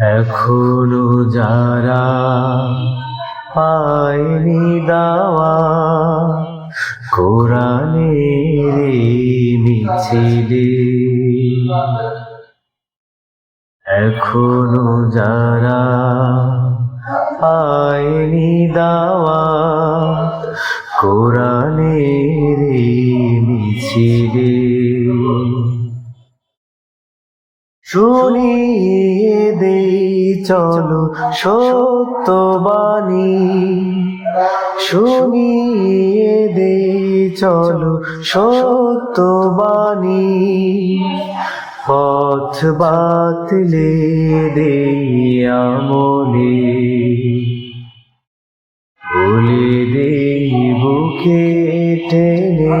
এখনও যারা পায়নি দাওয়া কোরআনের মিছিলে। এখনও যারা পায়নি দাওয়া কোরআনের মিছিলে। শুনিয়ে দেই চলো সত্যবাণী। শুনিয়ে দে চলো সত্যবাণী। পথ বাতলে দেই আমলে। বলে দেই বুকে টেনে।